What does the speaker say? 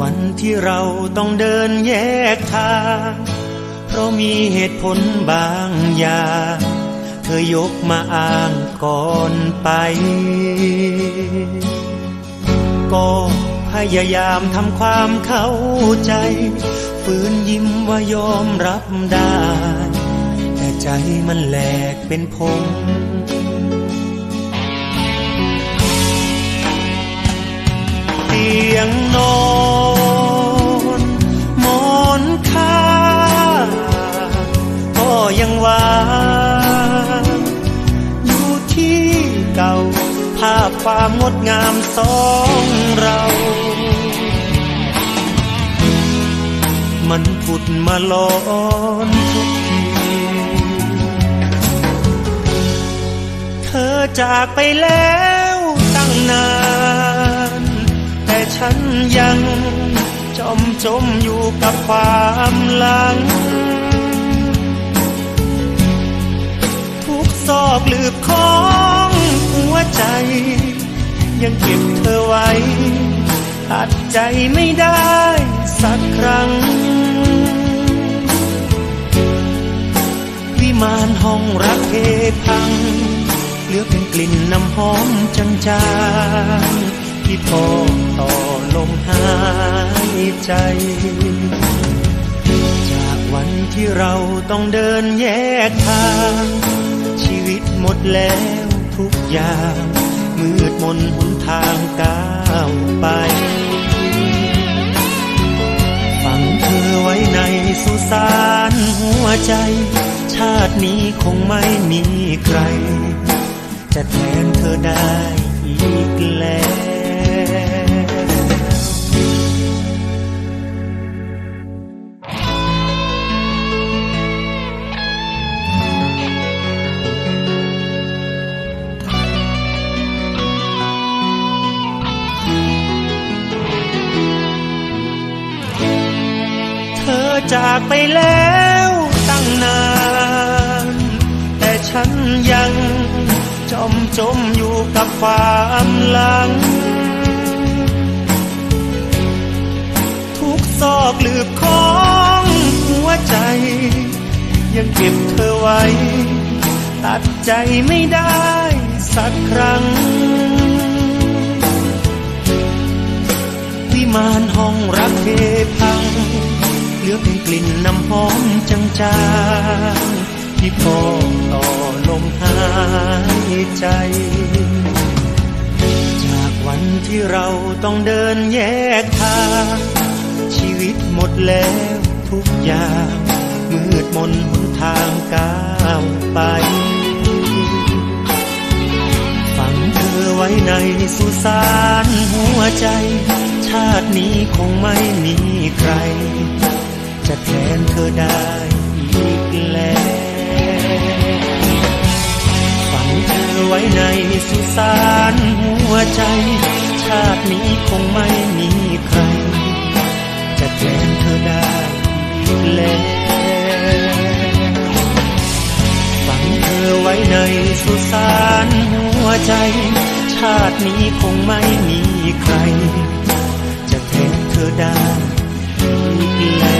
วันที่เราต้องเดินแยกทาง เพราะมีเหตุผลบางอย่าง เธอยกมาอ้างก่อนไป ก็พยายามทำความเข้าใจ ฝืนยิ้มว่ายอมรับได้ แต่ใจมันแหลกเป็นพง ความงดงามสองเรา มันผุดมาลอนทุกทีเธอจากไปแล้วตั้งนาน แต่ฉันยังจมจมอยู่กับความหลัง ทุกซอกลืบขอ ยังเก็บเธอไว้ ตัดใจไม่ได้สักครั้ง วิมานห้องรักเพพัง เหลือเป็นกลิ่นน้ำหอมจางๆที่พอต่อลมหายใจ จากวันที่เราต้องเดินแยกทาง ชีวิตหมดแล้วทุกอย่าง มืดมนหนทางก้าวไป ฝังเธอไว้ในสุสานหัวใจ ชาตินี้คงไม่มีใคร จะแทนเธอได้อีกแล้ว จากไปแล้วตั้งนาน แต่ฉันยังจมจมอยู่กับความหลัง ทุกซอกหลืบของหัวใจ ยังเก็บเธอไว้ ตัดใจไม่ได้สักครั้ง วิมานห้องรักเพพัง เหลือเป็นกลิ่นน้ำหอมจางๆที่พอต่อลมหายใจ จากวันที่เราต้องเดินแยกทางชีวิตหมดแล้วทุกอย่างมืดมนหนทางก้าวไปฝังเธอไว้ในสุสานหัวใจ ชาตินี้คงไม่มีใคร จะแทนเธอได้อีกแล้วฝังเธอไว้ในสุสานหัวใจ ชาตินี้คงไม่มีใคร จะแทนเธอได้อีกแล้วฝังเธอไว้ในสุสานหัวใจ ชาตินี้คงไม่มีใคร จะแทนเธอได้อีกแล้ว